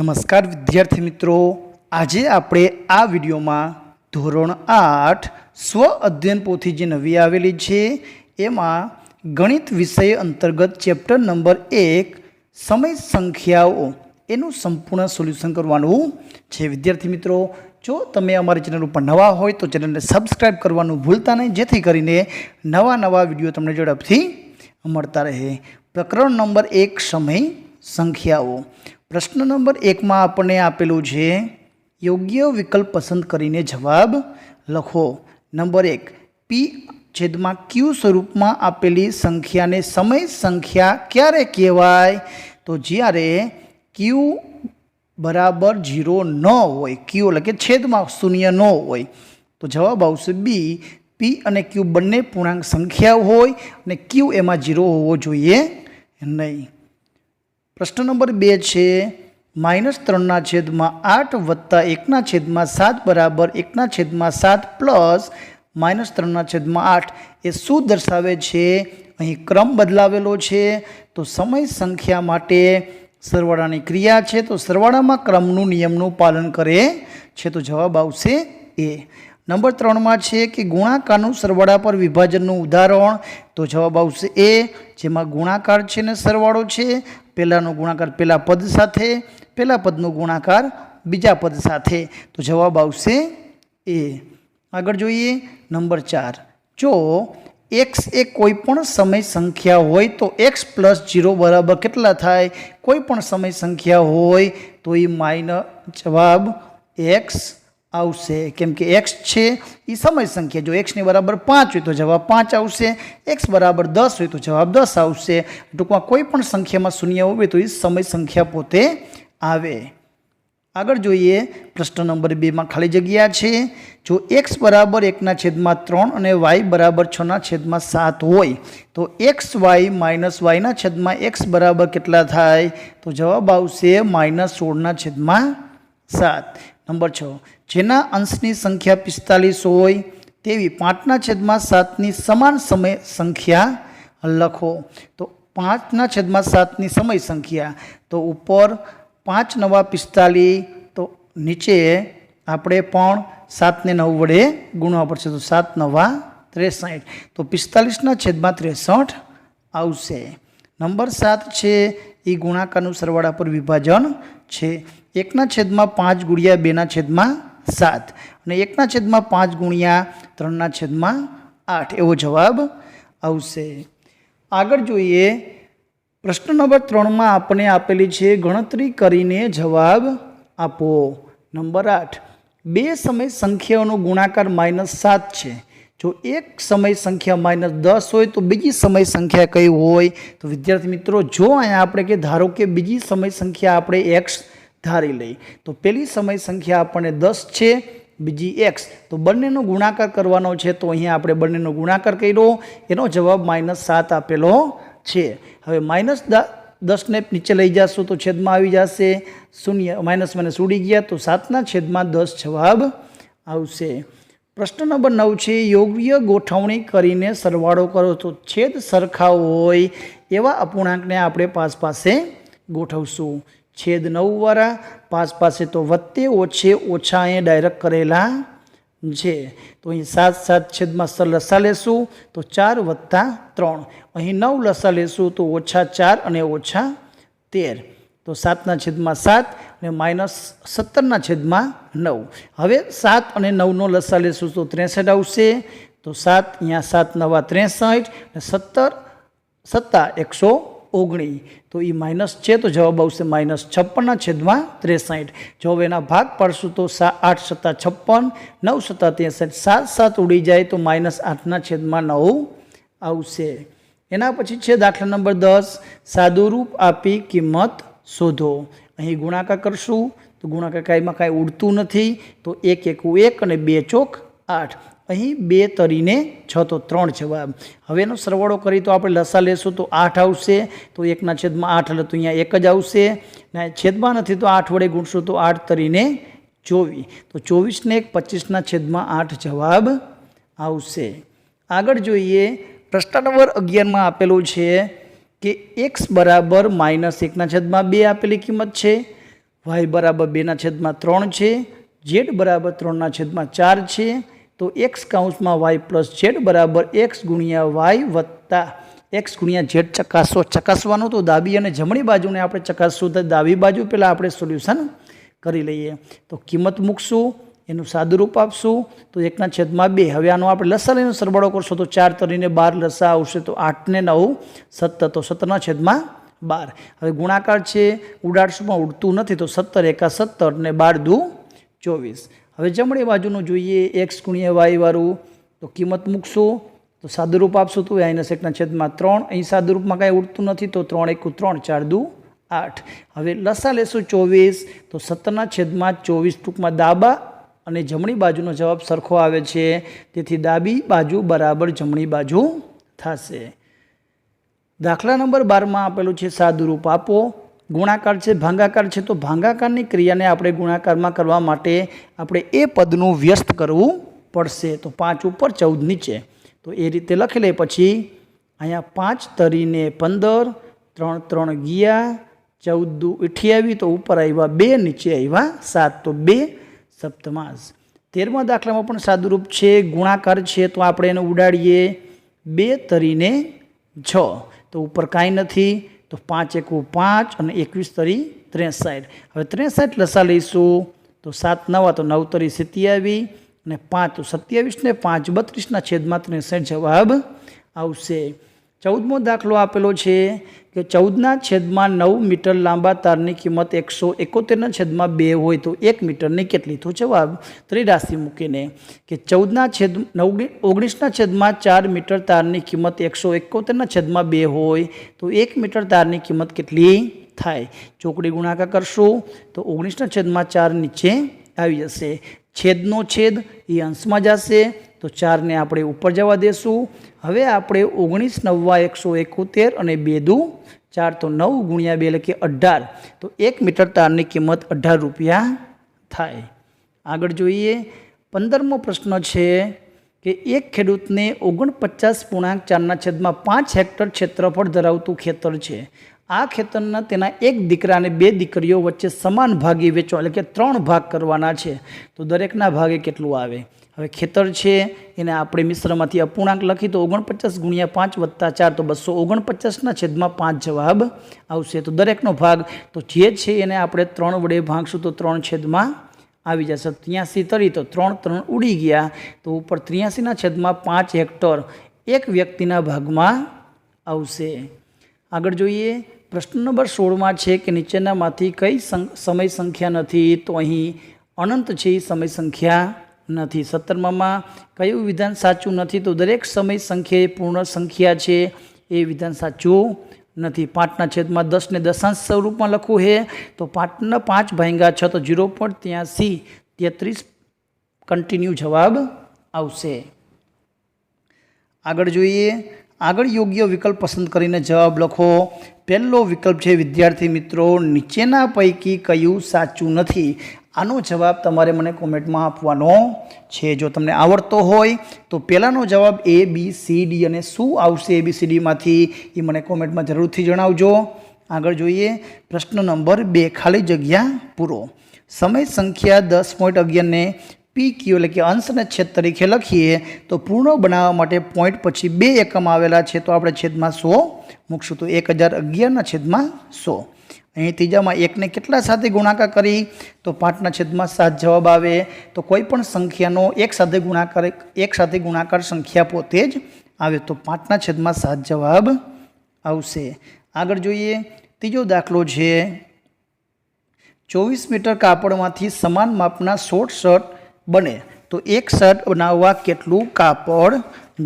નમસ્કાર વિદ્યાર્થી મિત્રો. આજે આપણે આ વિડીયોમાં ધોરણ આઠ સ્વ અધ્યયન પોથી જે નવી આવેલી છે, એમાં ગણિત વિષય અંતર્ગત ચેપ્ટર નંબર એક, સમય સંખ્યાઓ, એનું સંપૂર્ણ સોલ્યુશન કરવાનું છે. વિદ્યાર્થી મિત્રો, જો તમે અમારી ચેનલ ઉપર નવા હોય તો ચેનલને સબસ્ક્રાઈબ કરવાનું ભૂલતા નહીં, જેથી કરીને નવા નવા વીડિયો તમને ઝડપથી મળતા રહે. પ્રકરણ નંબર એક, સમય સંખ્યાઓ. પ્રશ્ન નંબર એકમાં આપણને આપેલું છે, યોગ્ય વિકલ્પ પસંદ કરીને જવાબ લખો. નંબર એક, પી છેદમાં ક્યુ સ્વરૂપમાં આપેલી સંખ્યાને સમય સંખ્યા ક્યારે કહેવાય? તો જ્યારે ક્યુ બરાબર જીરો ન હોય, ક્યુ એટલે કે છેદમાં શૂન્ય ન હોય, તો જવાબ આવશે બી, પી અને ક્યુ બંને પૂર્ણાંક સંખ્યા હોય અને ક્યુ એમાં જીરો હોવો જોઈએ નહીં. પ્રશ્ન નંબર બે છે, માઇનસ ત્રણના છેદમાં આઠ વત્તા એકના છેદમાં સાત બરાબર એકના છેદમાં સાત પ્લસ માઇનસ ત્રણના છેદમાં આઠ. એ શું દર્શાવે છે? અહીં ક્રમ બદલાવેલો છે. તો સમય સંખ્યા માટે સરવાળાની ક્રિયા છે. તો સરવાળામાં ક્રમનું નિયમનું પાલન કરે છે. તો જવાબ આવશે એ. નંબર ત્રણમાં છે કે ગુણાકારનું સરવાળા પર વિભાજનનું ઉદાહરણ. તો જવાબ આવશે એ, જેમાં ગુણાકાર છે ને સરવાળો છે. પહેલાંનો ગુણાકાર પહેલા પદ સાથે, પહેલા પદનો ગુણાકાર બીજા પદ સાથે. તો જવાબ આવશે એ. આગળ જોઈએ, નંબર ચાર. જો એક્સ એ કોઈ પણ સમય સંખ્યા હોય તો એક્સ પ્લસ જીરો બરાબર કેટલા થાય? કોઈ પણ સમય સંખ્યા હોય તો એ માઇન જવાબ એક્સ આવશે. કેમ કે એક્સ છે એ સમય સંખ્યા. જો એક્સની બરાબર પાંચ હોય તો જવાબ પાંચ આવશે. એક્સ બરાબર દસ હોય તો જવાબ દસ આવશે. ટૂંકમાં કોઈ પણ સંખ્યામાં શૂન્ય હોય તો એ સમય સંખ્યા પોતે આવે. આગળ જોઈએ, પ્રશ્ન નંબર બેમાં ખાલી જગ્યા છે. જો એક્સ બરાબર એકના છેદમાં ત્રણ અને વાય બરાબર છના છેદમાં સાત હોય, તો એક્સ વાય માઇનસ વાયના છેદમાં એક્સ બરાબર કેટલા થાય? તો જવાબ આવશે માઇનસ સોળના છેદમાં સાત. નંબર છ. જેના અંશની સંખ્યા પિસ્તાલીસ હોય તેવી પાંચના છેદમાં સાતની સમાન સમય સંખ્યા લખો. તો પાંચના છેદમાં સાતની સમય સંખ્યા. તો ઉપર પાંચ નવા પિસ્તાલીસ, તો નીચે આપણે પણ સાતને નવ વડે ગુણવા પડશે. તો સાત નવા ત્રેસઠ. તો પિસ્તાલીસના છેદમાં ત્રેસઠ આવશે. નંબર સાત છે એ ગુણાકારનું સરવાળા પર વિભાજન છે. એકના છેદમાં પાંચ ગુણ્યા બેના છેદમાં સાત અને એકના છેદમાં પાંચ ગુણ્યા ત્રણના છેદમાં આઠ. એવો જવાબ આવશે. આગળ જોઈએ. પ્રશ્ન નંબર ત્રણમાં આપણને આપેલી છે, ગણતરી કરીને જવાબ આપો. નંબર આઠ. બે સમય સંખ્યાઓનો ગુણાકાર માઇનસ સાત છે. જો એક સમય સંખ્યા માઇનસ દસ હોય તો બીજી સમય સંખ્યા કઈ હોય? તો વિદ્યાર્થી મિત્રો, જો અહીંયા આપણે કે ધારો કે બીજી સમય સંખ્યા આપણે એક્સ ધારી લઈ. તો પહેલી સમય સંખ્યા આપણને દસ છે, બીજી એક્સ. તો બંનેનો ગુણાકાર કરવાનો છે, તો અહીંયા આપણે બંનેનો ગુણાકાર કર્યો. એનો જવાબ માઇનસ સાત આપેલો છે. હવે માઇનસ દસને નીચે લઈ જશું તો છેદમાં આવી જશે. શૂન્ય, માઇનસ માઇનસ ઉડી ગયા તો સાતના છેદમાં દસ જવાબ આવશે. પ્રશ્ન નંબર નવ છે, યોગ્ય ગોઠવણી કરીને સરવાળો કરો. તો છેદ સરખા હોય એવા અપૂર્ણાંકને આપણે પાસ પાસે ગોઠવશું. છેદ નવવાળા પાંચ પાસે તો વત્તે, ઓછે, ઓછા એ ડાયરેક્ટ કરેલા છે. તો અહીં સાત સાત છેદમાં સર લસા લેશું, તો ચાર વત્તા ત્રણ. અહીં નવ લસા લેશું, તો ઓછા ચાર અને ઓછા તેર. તો સાતના છેદમાં સાત અને માઇનસ સત્તરના છેદમાં નવ. હવે સાત અને નવનો લસા લેશું, તો ત્રેસઠ આવશે. તો સાત, અહીંયા સાત નવા ત્રેસઠ અને સત્તર, સત્તા એકસો ઓગણીસ તો એ માઇનસ છે, તો જવાબ આવશે માઇનસ છપ્પનના છેદમાં ત્રેસાઠ. જો એના ભાગ પાડશું તો સા આઠ સત્તા છપ્પન, નવ સત્તા ત્રેસઠ. સાત સાત ઉડી જાય તો માઇનસ આઠના છેદમાં નવ આવશે. એના પછી છે, દાખલા નંબર દસ. સાદુરૂપ આપી કિંમત શોધો. અહીં ગુણાકાર કરશું. તો ગુણાકાર કાંઈમાં કાંઈ ઉડતું નથી. તો એક, એકું, એક અને બે ચોક આઠ. અહીં બે તરીને છ, તો ત્રણ જવાબ હવે એનો સરવાળો કરી તો આપણે લસા લેશું, તો આઠ આવશે. તો એકના છેદમાં આઠ એટલે તો અહીંયા એક જ આવશે. ને છેદમાં નથી તો આઠ વડે ગુણશું, તો આઠ તરીને ચોવીસ. તો ચોવીસને એક, પચીસના છેદમાં આઠ જવાબ આવશે. આગળ જોઈએ, પ્રશ્ન નંબર અગિયારમાં આપેલો છે કે એક્સ બરાબર માઇનસ એકના છેદમાં બે આપેલી કિંમત છે વાય બરાબર બેના છેદમાં ત્રણ છે ઝેડ બરાબર ત્રણના છેદમાં ચાર છે તો એક્સ કાઉન્સમાં વાય પ્લસ ઝેડ બરાબર એક્સ ગુણ્યા વાય વત્તા એક્સ ગુણ્યા ઝેડ ચકાસો. ચકાસવાનું તો ડાબી અને જમણી બાજુને આપણે ચકાસશું તો ડાબી બાજુ પહેલાં આપણે સોલ્યુશન કરી લઈએ. તો કિંમત મૂકશું, એનું સાદુરૂપ આપશું, તો એકના છેદમાં બે. હવે આનો આપણે લસા લઈને સરવાળો કરશો, તો ચાર તરીને બાર લસા આવશે, તો આઠને નવ, સત્તર. તો સત્તરના છેદમાં બાર. હવે ગુણાકાર છે, ઉડાડશું ઉડતું નથી, તો સત્તર એકા સત્તર ને બાર દુ ચોવીસ. હવે જમણી બાજુનું જોઈએ, એક્સ ગુણ્યા વાય વાળું, તો કિંમત મૂકશો, તો સાદુરૂપ આપશું તો માઇનસ એકના છેદમાં ત્રણ, અહીં સાદુરૂપમાં કાંઈ ઉડતું નથી, તો ત્રણ એકું ત્રણ, ચાર દુ આઠ. હવે લસા લેશું ચોવીસ, તો સત્તરના છેદમાં ચોવીસ ટૂંકમાં દાબા અને જમણી બાજુનો જવાબ સરખો આવે છે, તેથી ડાબી બાજુ બરાબર જમણી બાજુ થશે. દાખલા નંબર બારમાં આપેલું છે, સાદુરૂપ આપો. ગુણાકાર છે, ભાંગાકાર છે, તો ભાંગાકારની ક્રિયાને આપણે ગુણાકારમાં કરવા માટે આપણે એ પદનું વ્યસ્ત કરવું પડશે. તો પાંચ ઉપર ચૌદ નીચે. તો એ રીતે લખી લે પછી અહીંયા પાંચ તરીને પંદર, ત્રણ ત્રણ ગયા, ચૌદ દુ અઠ્યાવી તો ઉપર આવ્યા બે, નીચે આવ્યા સાત. તો બે સપ્તમાસ તેરમા દાખલામાં પણ સાદુરૂપ છે, ગુણાકાર છે, તો આપણે એને ઉડાડીએ બે તરીને છ. તો ઉપર કાંઈ નથી. તો પાંચ એકુ પાંચ અને એકવીસ તરી ત્રેસાઠ. હવે ત્રેસાઠ લસા લઈશું, તો સાત નવા, તો નવ તરી સિત્યાવી અને પાંચ, તો સત્યાવીસ ને પાંચ, બત્રીસના છેદમાં ત્રેસાઠ જવાબ આવશે. ચૌદમો દાખલો આપેલો છે કે ચૌદના છેદમાં નવ મીટર લાંબા તારની કિંમત એકસો એકોતેરના છેદમાં બે હોય તો એક મીટરની કેટલી? તો જવાબ ત્રિરાશિ મૂકીને કે ચૌદના છેદ નવ ઓગણીસના છેદમાં ચાર મીટર તારની કિંમત એકસો એકોતેરના છેદમાં બે હોય તો એક મીટર તારની કિંમત કેટલી થાય? ચોકડી ગુણાકાર કરશું તો ઓગણીસના છેદમાં ચાર નીચે આવી જશે. છેદનો છેદ એ અંશમાં જશે. તો ચારને આપણે ઉપર જવા દેશું. હવે આપણે ઓગણીસ, નવ્વા, એકસો એકોતેર અને બે દુ ચાર તો નવ ગુણ્યા બે એટલે અઢાર. તો એક મીટર તારની કિંમત અઢાર રૂપિયા થાય. આગળ જોઈએ. પંદરમો પ્રશ્ન છે કે એક ખેડૂતને ઓગણપચાસ પૂર્ણાંક ચારના છેદમાં પાંચ હેક્ટર ક્ષેત્રફળ ધરાવતું ખેતર છે. આ ખેતરના તેના એક દીકરા અને બે દીકરીઓ વચ્ચે સમાન ભાગે વેચવા એટલે કે ત્રણ ભાગ કરવાના છે. તો દરેકના ભાગે કેટલું આવે? હવે ખેતર છે, એને આપણે મિશ્રમાંથી અપૂર્ણાંક લખી તો ઓગણપચાસ ગુણ્યા પાંચ વત્તા ચાર તો બસો ઓગણપચાસના છેદમાં પાંચ જવાબ આવશે. તો દરેકનો ભાગ, તો જે છે એને આપણે ત્રણ વડે ભાગશું તો ત્રણ છેદમાં આવી જશે. ત્યાંસી તરી તો ત્રણ ત્રણ ઉડી ગયા, તો ઉપર ત્રિયાસીના છેદમાં પાંચ હેક્ટર એક વ્યક્તિના ભાગમાં આવશે. આગળ જોઈએ, પ્રશ્ન નંબર સોળમાં છે કે નીચેનામાંથી કઈ સમય સંખ્યા નથી, તો અહીં અનંત છે એ સમય સંખ્યા નથી. સત્તરમામાં કયું વિધાન સાચું નથી તો દરેક સમય સંખ્યા એ પૂર્ણ સંખ્યા છે એ વિધાન સાચું નથી. પાંચના છેદમાં દસને દશાંશ સ્વરૂપમાં લખવું છે તો પાંચના પાંચ ભાંગા છ તો ઝીરો પોઈન્ટ ત્યાંસી તેત્રીસ કન્ટિન્યુ જવાબ આવશે. આગળ જોઈએ આગળ યોગ્ય વિકલ્પ પસંદ કરીને જવાબ લખો. પહેલો વિકલ્પ છે, વિદ્યાર્થી મિત્રો, નીચેના પૈકી કયું સાચું નથી? આનો જવાબ તમારે મને કોમેન્ટમાં આપવાનો છે. જો તમને આવડતો હોય, તો પહેલાંનો જવાબ એ બી સી ડી અને શું આવશે એ બી સી ડીમાંથી એ મને કોમેન્ટમાં જરૂરથી જણાવજો. આગળ જોઈએ. પ્રશ્ન નંબર બે, ખાલી જગ્યા પૂરો. સમય સંખ્યા દસ પોઈન્ટ અગિયારને પી ક્યુ એટલે કે અંશને છેદ તરીકે લખીએ તો પૂર્ણ બનાવવા માટે પોઈન્ટ પછી બે એકમ આવેલા છે તો આપણે છેદમાં સો મૂકશું તો એક હજાર અગિયારના છેદમાં સો. અહીં ત્રીજામાં એકને કેટલા સાથે ગુણાકાર કરી? તો પાંચના છેદમાં સાત જવાબ આવે. તો કોઈ પણ સંખ્યાનો એક સાથે ગુણાકાર એક સાથે ગુણાકાર સંખ્યા પોતે જ આવે. તો પાંચના છેદમાં સાત જવાબ આવશે. આગળ જોઈએ. ત્રીજો દાખલો છે. ચોવીસ મીટર કાપડમાંથી સમાન માપના શોર્ટ શર્ટ બને. તો એક શર્ટ બનાવવા કેટલું કાપડ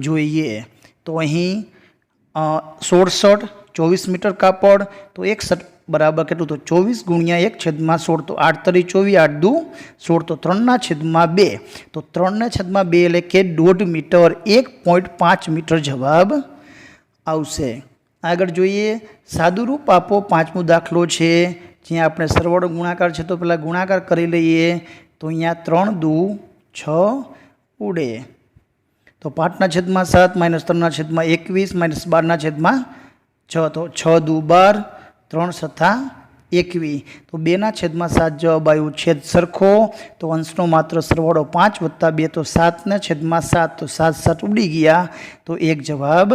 જોઈએ? તો અહીં શર્ટ ચોવીસ મીટર કાપડ. તો એક શર્ટ બરાબર કેટલું? તો ચોવીસ ગુણ્યા એક છેદમાં સોળ, તો આઠ તરી ચોવીસ, આઠ દુ, સોળ, તો ત્રણના છેદમાં બે. તો ત્રણના છેદમાં બે એટલે કે દોઢ મીટર, એક પોઈન્ટ પાંચ મીટર જવાબ આવશે. આગળ જોઈએ, સાદુરૂપ આપો પાંચમો દાખલો છે. જ્યાં આપણે સરવાળો ગુણાકાર છે, તો પહેલાં ગુણાકાર કરી લઈએ. તો અહીંયા ત્રણ દુ, છ ઉડે. તો પાંચના છેદમાં સાત, માઇનસ ત્રણના છેદમાં એકવીસ, માઇનસ બારના છેદમાં છ. તો છ દુ બાર, ત્રણ સત્તા એકવી. તો બેના છેદમાં સાત જવાબ આવ્યું છેદ સરખો. તો અંશનો માત્ર સરવાળો પાંચ વત્તા બે, તો સાતના છેદમાં સાત, તો સાત સાત ઉડી ગયા. તો એક જવાબ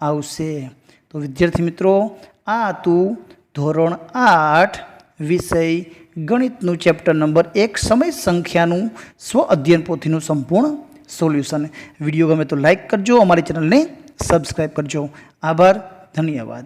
આવશે. તો વિદ્યાર્થી મિત્રો, આ હતું ધોરણ આઠ વિષય ગણિતનું ચેપ્ટર નંબર એક, સમય સંખ્યાનું સ્વ અધ્યયન પોથીનું સંપૂર્ણ સોલ્યુશન. વીડિયો ગમે તો લાઇક કરજો, અમારી ચેનલને સબસ્ક્રાઈબ કરજો. આભાર, ધન્યવાદ.